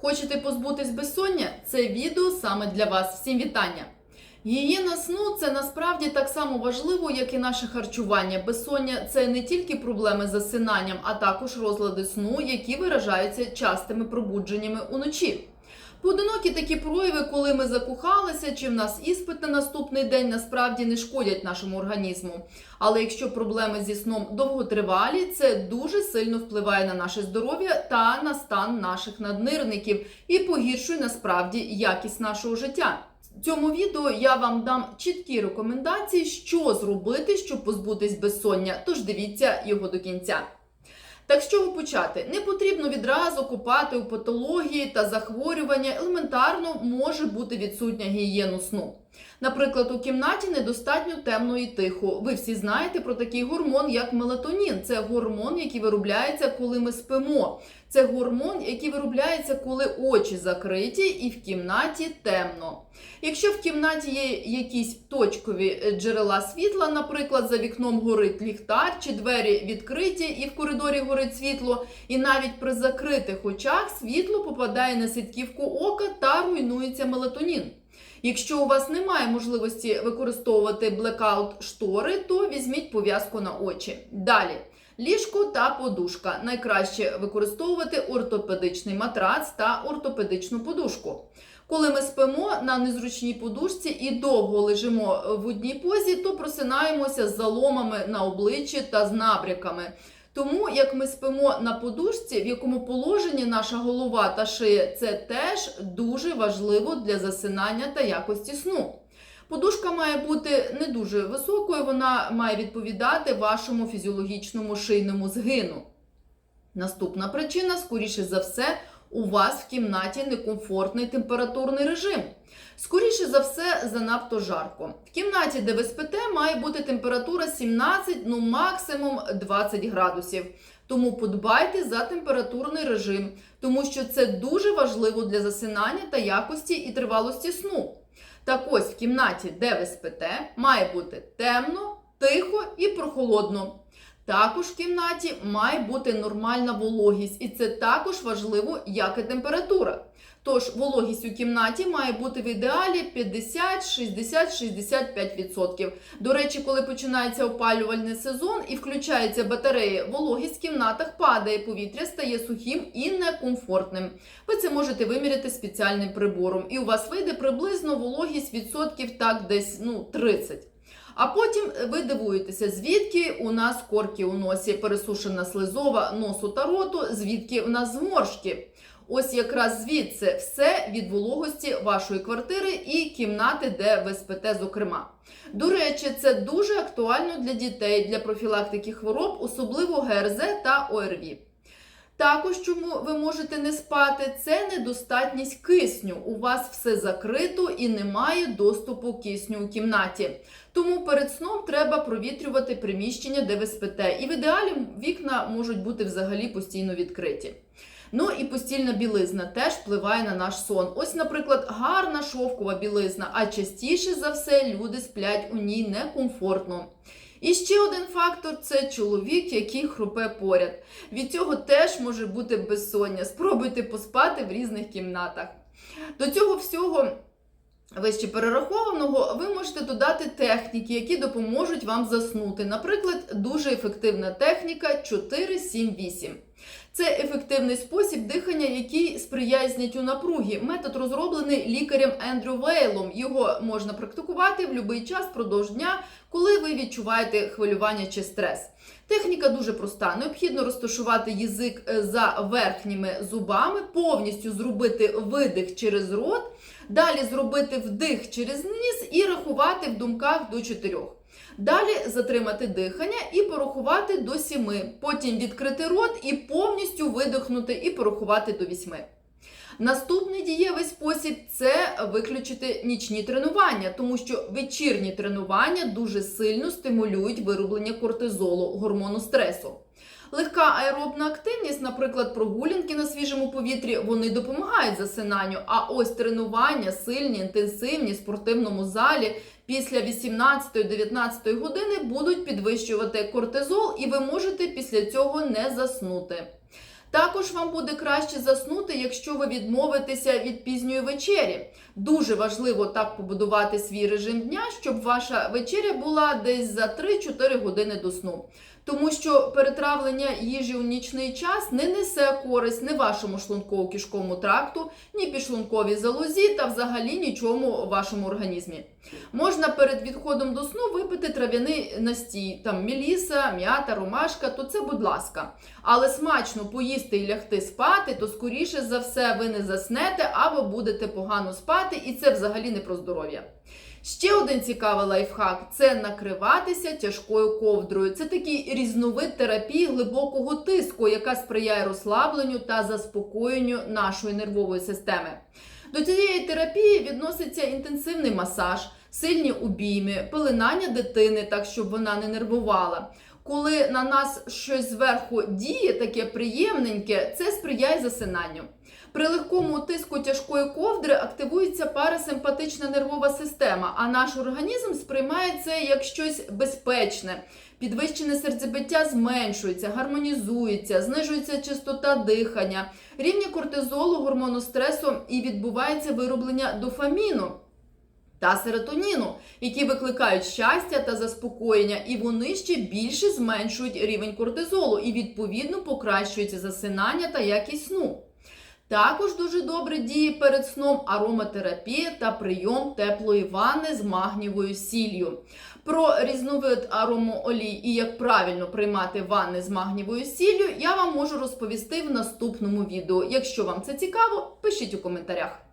Хочете позбутись безсоння? Це відео саме для вас. Всім вітання! Гігієна сну це насправді так само важливо, як і наше харчування. Безсоння це не тільки проблеми з засинанням, а також розлади сну, які виражаються частими пробудженнями уночі. Поодинокі такі прояви, коли ми закохалися, чи в нас іспит на наступний день, насправді не шкодять нашому організму. Але якщо проблеми зі сном довготривалі, це дуже сильно впливає на наше здоров'я та на стан наших наднирників і погіршує насправді якість нашого життя. Цьому відео я вам дам чіткі рекомендації, що зробити, щоб позбутись безсоння. Тож дивіться його до кінця. Так з чого почати? Не потрібно відразу купати у патології та захворювання. Елементарно може бути відсутня гігієну сну. Наприклад, у кімнаті недостатньо темно і тихо. Ви всі знаєте про такий гормон, як мелатонін. Це гормон, який виробляється, коли ми спимо. Це гормон, який виробляється, коли очі закриті і в кімнаті темно. Якщо в кімнаті є якісь точкові е, джерела світла, наприклад, за вікном горить ліхтар, чи двері відкриті і в коридорі горить світло, і навіть при закритих очах світло попадає на сітківку ока та руйнується мелатонін. Якщо у вас немає можливості використовувати блекаут штори, то візьміть пов'язку на очі. Далі. Ліжко та подушка. Найкраще використовувати ортопедичний матрац та ортопедичну подушку. Коли ми спимо на незручній подушці і довго лежимо в одній позі, то просинаємося з заломами на обличчі та з набряками. Тому як ми спимо на подушці, в якому положенні наша голова та шия, це теж дуже важливо для засинання та якості сну. Подушка має бути не дуже високою, вона має відповідати вашому фізіологічному шийному згину. Наступна причина, скоріше за все, у вас в кімнаті некомфортний температурний режим. Скоріше за все, занадто жарко. В кімнаті, де ви спите, має бути температура 17, ну максимум 20 градусів. Тому подбайте за температурний режим, тому що це дуже важливо для засинання та якості і тривалості сну. Так ось в кімнаті, де ви спите, має бути темно, тихо і прохолодно. Також в кімнаті має бути нормальна вологість, і це також важливо, як і температура. Тож вологість у кімнаті має бути в ідеалі 50, 60, 65%. До речі, коли починається опалювальний сезон і включаються батареї, вологість в кімнатах падає, повітря стає сухим і некомфортним. Ви це можете виміряти спеціальним прибором, і у вас вийде приблизно вологість відсотків так десь ну 30. А потім ви дивуєтеся, звідки у нас корки у носі, пересушена слизова носу та роту, звідки у нас зморшки. Ось якраз звідси все від вологості вашої квартири і кімнати, де ви спите, зокрема. До речі, це дуже актуально для дітей для профілактики хвороб, особливо ГРЗ та ОРВІ. Також, чому ви можете не спати, це недостатність кисню. У вас все закрито і немає доступу кисню у кімнаті. Тому перед сном треба провітрювати приміщення, де ви спите. І в ідеалі вікна можуть бути взагалі постійно відкриті. Ну і постільна білизна теж впливає на наш сон. Ось, наприклад, гарна шовкова білизна, а частіше за все люди сплять у ній некомфортно. І ще один фактор це чоловік, який хрупе поряд. Від цього теж може бути безсоння. Спробуйте поспати в різних кімнатах. До цього всього. Вище перерахованого, ви можете додати техніки, які допоможуть вам заснути. Наприклад, дуже ефективна техніка 4-7-8. Це ефективний спосіб дихання, який сприяє зняттю напруги. Метод розроблений лікарем Ендрю Вейлом. Його можна практикувати в будь-який час впродовж дня, коли ви відчуваєте хвилювання чи стрес. Техніка дуже проста. Необхідно розташувати язик за верхніми зубами, повністю зробити видих через рот, далі зробити вдих через ніс і рахувати в думках до 4. Далі затримати дихання і порахувати до 7. Потім відкрити рот і повністю видихнути і порахувати до 8. Наступний дієвий спосіб це виключити нічні тренування, тому що вечірні тренування дуже сильно стимулюють вироблення кортизолу, гормону стресу. Легка аеробна активність, наприклад, прогулянки на свіжому повітрі, вони допомагають засинанню. А ось тренування сильні, інтенсивні в спортивному залі після 18-19 години будуть підвищувати кортизол, і ви можете після цього не заснути. Також вам буде краще заснути, якщо ви відмовитеся від пізньої вечері. Дуже важливо так побудувати свій режим дня, щоб ваша вечеря була десь за 3-4 години до сну. Тому що перетравлення їжі у нічний час не несе користь ні вашому шлунково-кишковому тракту, ні підшлунковій залозі та взагалі нічому вашому організмі. Можна перед відходом до сну випити трав'яний настій, там міліса, м'ята, ромашка, то це будь ласка. Але смачно поїсти і лягти спати, то скоріше за все ви не заснете або будете погано спати, і це взагалі не про здоров'я. Ще один цікавий лайфхак це накриватися тяжкою ковдрою. Це такий різновид терапії глибокого тиску, яка сприяє розслабленню та заспокоєнню нашої нервової системи. До цієї терапії відноситься інтенсивний масаж, сильні обійми, пеленання дитини, так щоб вона не нервувала. Коли на нас щось зверху діє, таке приємненьке, це сприяє засинанню. При легкому тиску тяжкої ковдри активується парасимпатична нервова система, а наш організм сприймає це як щось безпечне. Підвищене серцебиття зменшується, гармонізується, знижується частота дихання, рівні кортизолу, гормону стресу і відбувається вироблення дофаміну. Та серотоніну, які викликають щастя та заспокоєння, і вони ще більше зменшують рівень кортизолу і відповідно покращується засинання та якість сну. Також дуже добре діє перед сном ароматерапія та прийом теплої ванни з магнієвою сіллю. Про різновид аромоолій і як правильно приймати ванни з магнієвою сіллю я вам можу розповісти в наступному відео. Якщо вам це цікаво, пишіть у коментарях.